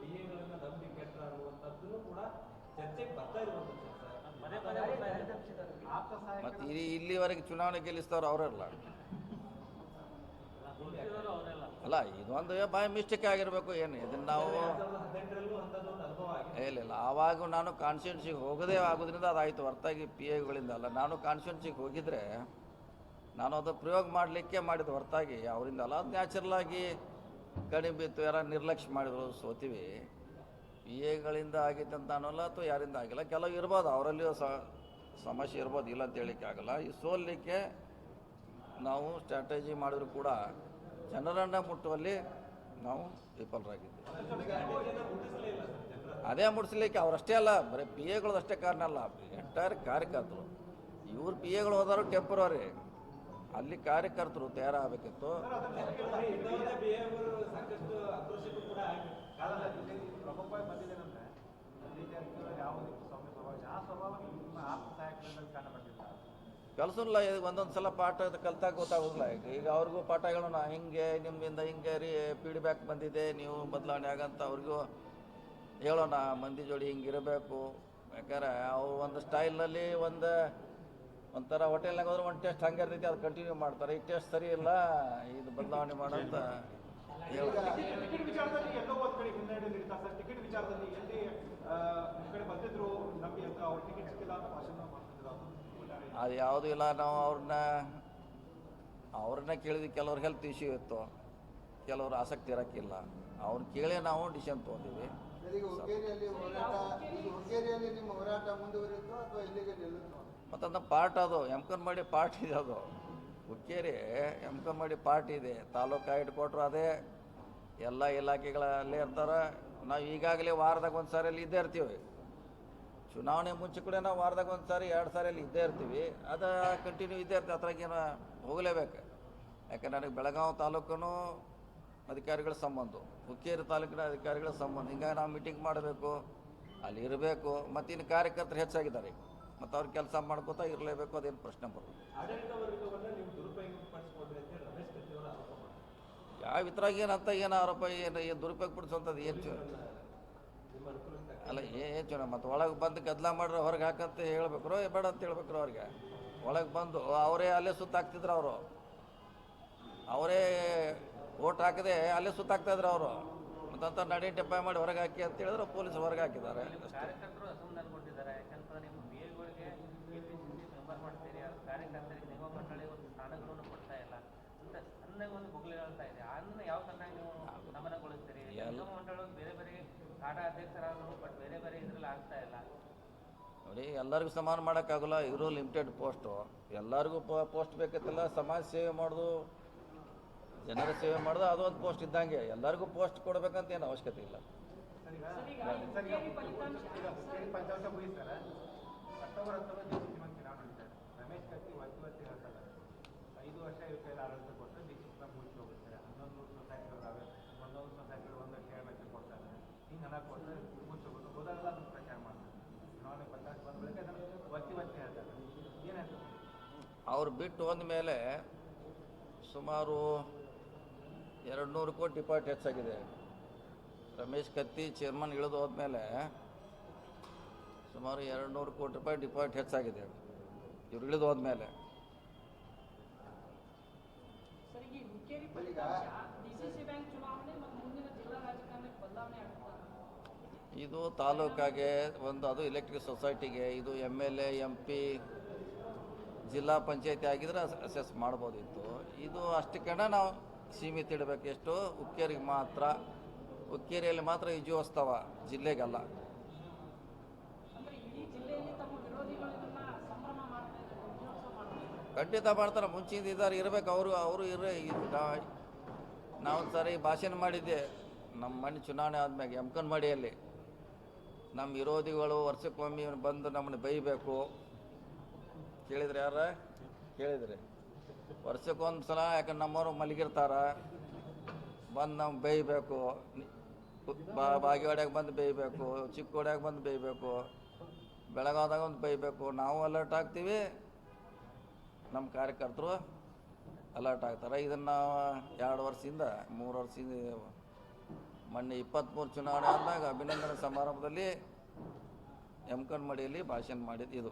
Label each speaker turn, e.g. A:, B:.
A: P ಎಗಳನ್ನ ನಂಬಿ ಕೂಡ ಚರ್ಚೆಗೆ ಬರ್ತಾ ಇರುವಂಥದ್ದು ಮತ್ತೆ
B: ಪದೇ ಪದೇ ಬರ್ತಾ ಇದೆ.
C: ಮತ್ತು ಇಲ್ಲಿ ಇಲ್ಲಿವರೆಗೆ ಚುನಾವಣೆ ಗೆಲ್ಲಿಸ್ತವ್ರು ಅವರಲ್ಲ. ಅಲ್ಲ ಇದೊಂದು ಬಾಯ್ ಮಿಸ್ಟೇಕ್ ಆಗಿರಬೇಕು ಏನು ಇದನ್ನು ನಾವು ಇಲ್ಲ ಇಲ್ಲ ಆವಾಗ ನಾನು ಕಾನ್ಸ್ಟಿಟ್ಯೂನ್ಸಿಗೆ ಹೋಗದೇ ಆಗೋದ್ರಿಂದ ಅದಾಯಿತು ಹೊರತಾಗಿ ಪಿ ಎಗಳಿಂದ ಅಲ್ಲ. ನಾನು ಕಾನ್ಸ್ಟಿಟ್ಯೂನ್ಸಿಗೆ ಹೋಗಿದ್ರೆ ನಾನು ಅದು ಪ್ರಯೋಗ ಮಾಡಲಿಕ್ಕೆ ಮಾಡಿದ ಹೊರತಾಗಿ ಅವರಿಂದ ಅಲ್ಲ ಅದು ನ್ಯಾಚುರಲ್ ಆಗಿ ಕಡಿಮೆ ಬಿತ್ತು ಯಾರ ನಿರ್ಲಕ್ಷ್ಯ ಮಾಡಿದ್ರು, ಸೋತೀವಿ. ಪಿ ಎಗಳಿಂದ ಆಗಿತ್ತು ಅಂತ ಅನ್ನೋಲ್ಲ ಅಥವಾ ಯಾರಿಂದ ಆಗಿಲ್ಲ, ಕೆಲವು ಇರ್ಬೋದು, ಅವರಲ್ಲಿಯೂ ಸಹ ಸಮಸ್ಯೆ ಇರ್ಬೋದು, ಇಲ್ಲ ಅಂತ ಹೇಳಿಕ್ಕೆ ಆಗಲ್ಲ. ಈ ಸೋಲಿಕ್ಕೆ ನಾವು ಸ್ಟ್ರಾಟಜಿ ಮಾಡಿದ್ರು ಕೂಡ ಜನರನ್ನ ಮುಟ್ಟುವಲ್ಲಿ ನಾವು ವಿಫಲರಾಗಿದ್ದೀವಿ. ಅದೇ ಮುಡಿಸ್ಲಿಕ್ಕೆ ಅವರಷ್ಟೇ ಅಲ್ಲ, ಬರೀ ಪಿ ಎಗಳದಷ್ಟೇ ಕಾರಣ ಅಲ್ಲ ಎಂಟೈರ್ ಕಾರ್ಯಕರ್ತರು. ಇವ್ರು ಪಿ ಎಗಳು ಹೋದಾರು ಟೆಂಪ್ರವರಿ ಅಲ್ಲಿ ಕಾರ್ಯಕರ್ತರು ತಯಾರಾಗಬೇಕಿತ್ತು. ಇದು ಒಂದೊಂದು ಸಲ ಪಾಠ ಕಲ್ತಾಗ ಗೊತ್ತಾಗೋದಿಲ್ಲ. ಈಗ ಈಗ ಅವ್ರಿಗೂ ಪಾಠಗಳನ್ನ ಹಿಂಗೆ, ನಿಮ್ಮಿಂದ ಹಿಂಗೆ ರೀ ಫೀಡ್ಬ್ಯಾಕ್ ಬಂದಿದೆ, ನೀವು ಬದಲಾವಣೆ ಆಗಂತ ಅವ್ರಿಗೂ ಹೇಳೋಣ, ಮಂದಿ ಜೋಡಿ ಹಿಂಗಿರಬೇಕು. ಯಾಕಂದ್ರೆ ಅವ್ರು ಒಂದು ಸ್ಟೈಲಲ್ಲಿ ಒಂದು ಒಂಥರ ಹೋಟೆಲ್ನಾಗ ಹೋದ್ರೆ ಒಂದು ಟೆಸ್ಟ್ ಹಂಗೆ ಇರ್ತೈತಿ ಅದು ಕಂಟಿನ್ಯೂ ಮಾಡ್ತಾರೆ. ಈ ಟೆಸ್ಟ್ ಸರಿ ಇಲ್ಲ ಇದು ಬದಲಾವಣೆ ಮಾಡೋಂತ ಹೇಳ
D: ಟಿಕೆಟ್ ವಿಚಾರದಲ್ಲಿ ಎಲ್ಲೋ ಒಂದ್ ಕಡೆ ಹಿನ್ನಡೆ ನಡೀತಾ ಸರ್? ಟಿಕೆಟ್ ವಿಚಾರದಲ್ಲಿ ಎಲ್ಲಿ ಆ, ಕಡೆ ಬಂದಿದ್ರು ನಮಗೆ ಅಂತ ಅವ್ರ ಟಿಕೆಟ್ ಸಿಕ್ಕಿಲ್ಲ ಅಂತ ಭಾಷಣ ಮಾಡ್ತಿದ್ರು ಅದು.
C: ಯಾವುದೂ ಇಲ್ಲ ನಾವು ಅವ್ರನ್ನ ಅವ್ರನ್ನ ಕೇಳಿದ್ವಿ ಕೆಲವ್ರು ಹೆಲ್ತ್ ಇಶ್ಯೂ ಇತ್ತು. ಕೆಲವ್ರು ಆಸಕ್ತಿ ಇರೋಕ್ಕಿಲ್ಲ. ಅವ್ರನ್ನ ಕೇಳಿ ನಾವು ಡಿಸಿಷನ್ ತೊಗೊಂಡಿವಿ.
E: ಹುಕ್ಕೇರಿಯಲ್ಲಿ ಹೋರಾಟ ಈಗ ಹುಕ್ಕೇರಿಯಲ್ಲಿ ನಿಮ್ಮ ಹೋರಾಟ ಮುಂದುವರಿಯುತ್ತೋ ಅಥವಾ ಇಲ್ಲಿಗೆ ನಿಲ್ಲುತ್ತೋ?
C: ಮತ್ತು ಅದನ್ನ ಪಾರ್ಟ್ ಅದು ಎಮ್ಕನ್ ಮಾಡಿ ಪಾರ್ಟ್ ಇದೆ ಅದು. ಹುಕ್ಕೇರಿ ಎಮ್ಕನ್ ಮಾಡಿ ಪಾರ್ಟ್ ಇದೆ. ತಾಲೂಕು ಹೆಡ್ ಕ್ವಾರ್ಟ್ರ್ ಅದೇ. ಎಲ್ಲ ಇಲಾಖೆಗಳಲ್ಲೇ ಇರ್ತಾರೆ. ನಾವು ಈಗಾಗಲೇ ವಾರದಾಗ ಒಂದು ಸಾರಿ ಅಲ್ಲಿ ಇದ್ದೇ ಇರ್ತೀವಿ. ಚುನಾವಣೆ ಮುಂಚೆ ಕೂಡ ನಾವು ವಾರದಾಗ ಒಂದು ಸಾರಿ, ಎರಡು ಸಾರಿ ಅಲ್ಲಿ ಇದ್ದೇ ಇರ್ತೀವಿ. ಅದು ಕಂಟಿನ್ಯೂ ಇದ್ದೇ ಇರ್ತೀವಿ ಅದ್ರಾಗೇನು ಹೋಗಲೇಬೇಕು. ಯಾಕಂದ್ರೆ ನನಗೆ ಬೆಳಗಾವಿ ತಾಲೂಕು ಅಧಿಕಾರಿಗಳ ಸಂಬಂಧ. ಹುಕ್ಕೇರಿ ತಾಲೂಕಿನ ಅಧಿಕಾರಿಗಳ ಸಂಬಂಧ. ಹಿಂಗಾಗಿ ನಾವು ಮೀಟಿಂಗ್ ಮಾಡಬೇಕು, ಅಲ್ಲಿ ಇರಬೇಕು ಮತ್ತು ಇನ್ನು ಕಾರ್ಯಕರ್ತರು ಹೆಚ್ಚಾಗಿದ್ದಾರೆ. ಮತ್ತು ಅವ್ರು ಕೆಲಸ ಮಾಡ್ಕೋತಾ ಇರಲೇಬೇಕು, ಅದೇನು ಪ್ರಶ್ನೆ
A: ಮಾಡ್ತಾರೆ
C: ಯಾವ ಇದ್ರಾಗ ಏನಂತ ಏನು ಆರೋಪ, ಏನು ಏನು ದುರುಪಯೋಗ ಪಡಿಸುವಂಥದ್ದು ಏನು ಚು ಅಲ್ಲ, ಏನು ಚುನ ಮತ್ತು ಒಳಗೆ ಬಂದು ಗದ್ದಲ ಮಾಡ್ರೆ ಹೊರಗೆ ಹಾಕಂತ ಹೇಳ್ಬೇಕ್ರೋ ಬೇಡ ಅಂತ ಹೇಳ್ಬೇಕ್ರು ಅವ್ರಿಗೆ. ಒಳಗೆ ಬಂದು ಅವರೇ ಅಲ್ಲೇ ಸುತ್ತಾಕ್ತಿದ್ರು ಅವರು. ಅವರೇ ಓಟ್ ಹಾಕದೆ ಅಲ್ಲೇ ಸುತ್ತಾಕ್ತಾ ಇದ್ರು ಅವರು. ಮತ್ತಂತ ನಡೆ ಟೆಪ್ಪ ಮಾಡಿ ಹೊರಗೆ ಹಾಕಿ ಅಂತ ಹೇಳಿದ್ರೆ ಪೊಲೀಸ್ ಹೊರಗೆ ಹಾಕಿದ್ದಾರೆ.
B: ಸಣ್ಣಗೆ ಒಂದು ಬುಗ್ಲಿ ಹೇಳ್ತಾ ಇದೆ. ಅದನ್ನ ಯಾವ ಸಣ್ಣಾಗಿ ನೀವು ನಮನಗೊಳಿಸ್ತೀರಿ?
C: ಎಲ್ಲ-
B: ನಿಗಮ ಮಂಡಳಿ ಬೇರೆ ಬೇರೆ ಕಾಡಾ ಅಧ್ಯಕ್ಷರಾದ್ರು ಬಟ್ ಬೇರೆ ಬೇರೆ ಇದ್ರಲ್ಲಿ ಆಗ್ತಾ ಇಲ್ಲ.
C: ನೋಡಿ ಎಲ್ಲರಿಗೂ ಸಮಾನ ಮಾಡೋಕ್ಕಾಗಲ್ಲ. ಇರೋ ಲಿಮಿಟೆಡ್ ಪೋಸ್ಟು ಎಲ್ಲರಿಗೂ ಪೋಸ್ಟ್ ಬೇಕತ್ತಿಲ್ಲ ಸಮಾಜ ಸೇವೆ ಮಾಡೋದು ಜನರ ಸೇವೆ ಮಾಡೋದು ಅದೊಂದು ಪೋಸ್ಟ್ ಇದ್ದಂಗೆ. ಎಲ್ಲರಿಗೂ ಪೋಸ್ಟ್ ಕೊಡಬೇಕಂತ ಏನು ಅವಶ್ಯಕತೆ ಇಲ್ಲ.
D: ಫಲಿತಾಂಶ ಮಾಡ್ತಾರೆ
C: ಅವ್ರು ಬಿಟ್ಟು ಹೋದ ಮೇಲೆ ಸುಮಾರು ಎರಡು ನೂರು ಕೋಟಿ ಡಿಪಾರ್ಟ್ ಹೆಚ್ಚಾಗಿದೆ. ರಮೇಶ್ ಕತ್ತಿ ಚೇರ್ಮನ್ ಇಳಿದು ಹೋದ್ಮೇಲೆ ಸುಮಾರು ಎರಡು ನೂರು ಕೋಟಿ ರೂಪಾಯಿ ಡಿಪಾಸಿಟ್ ಹೆಚ್ಚಾಗಿದೆ. ಇವ್ರು ಇಳಿದು ಹೋದ್ಮೇಲೆ.
F: ಡಿಸಿಸಿ ಬ್ಯಾಂಕ್ ಚುನಾವಣೆ ಮುಂದಿನ ಜಿಲ್ಲಾ ರಾಜಕಾರಣಕ್ಕೆ ಬದಲಾವಣೆ ಆಗ್ತದೆ
C: ಇದು ತಾಲೂಕಾಗೆ ಒಂದು, ಅದು ಎಲೆಕ್ಟ್ರಿಕ್ ಸೊಸೈಟಿಗೆ ಇದು M L A M P ಜಿಲ್ಲಾ ಪಂಚಾಯತಿ ಆಗಿದ್ರೆ ಅಸೆಸ್ ಮಾಡ್ಬೋದಿತ್ತು. ಇದು ಅಷ್ಟಕ್ಕೆ ನಾವು ಸೀಮಿತ ಇಡಬೇಕು. ಎಷ್ಟು? ಉಕ್ಕೇರಿಗೆ ಮಾತ್ರ ಉಕ್ಕೇರಿಯಲ್ಲಿ ಮಾತ್ರ ವಿಜಯೋತ್ಸವ ಜಿಲ್ಲೆಗಲ್ಲ. ಖಂಡಿತ ಮಾಡ್ತಾರೆ. ಮುಂಚಿಂದ ಇದ್ದಾರೆ, ಇರಬೇಕು. ಅವರು ಅವರು ಇರೇ ನಾವು ಸರಿ ಭಾಷಣ ಮಾಡಿದ್ದೆ. ನಮ್ಮ ಮನೆ ಚುನಾವಣೆ ಆದ್ಮ್ಯಾಗ ಎಮ್ಕನ್ ಮಾಡಿಯಲ್ಲಿ ನಮ್ಮ ವಿರೋಧಿಗಳು ವರ್ಷಕ್ಕೊಮ್ಮೆ ಬಂದು ನಮ್ಮನ್ನು ಬೈಬೇಕು ಕೇಳಿದ್ರೆ ಯಾರ? ಕೇಳಿದ್ರಿ. ವರ್ಷಕ್ಕೊಂದು ಸಲ ಯಾಕಂದ್ರೆ ನಮ್ಮವರು ಮಲಗಿರ್ತಾರ, ಬಂದು ನಮ್ಗೆ ಬೇಯಬೇಕು. ಬಾಗಿವಾಡ್ಯಾಗ ಬಂದು ಬೇಯಬೇಕು, ಚಿಕ್ಕೋಡ್ಯಾಗ ಬಂದು ಬೇಯಬೇಕು ಬೆಳಗಾದಾಗ ಒಂದು ಬೈಬೇಕು ನಾವು ಅಲರ್ಟ್ ಆಗ್ತೀವಿ. ನಮ್ಮ ಕಾರ್ಯಕರ್ತರು ಅಲರ್ಟ್ ಆಗ್ತಾರೆ. ಇದನ್ನು ಎರಡು ವರ್ಷದಿಂದ, ಮೂರು ವರ್ಷದಿಂದ ಮೊನ್ನೆ ಇಪ್ಪತ್ತ್ಮೂರು ಚುನಾವಣೆ ಆದಾಗ ಅಭಿನಂದನೆ ಸಮಾರಂಭದಲ್ಲಿ ಎಂ ಕಣ್ಮಡಿಯಲ್ಲಿ ಭಾಷಣ ಮಾಡಿದ್ದು ಇದು.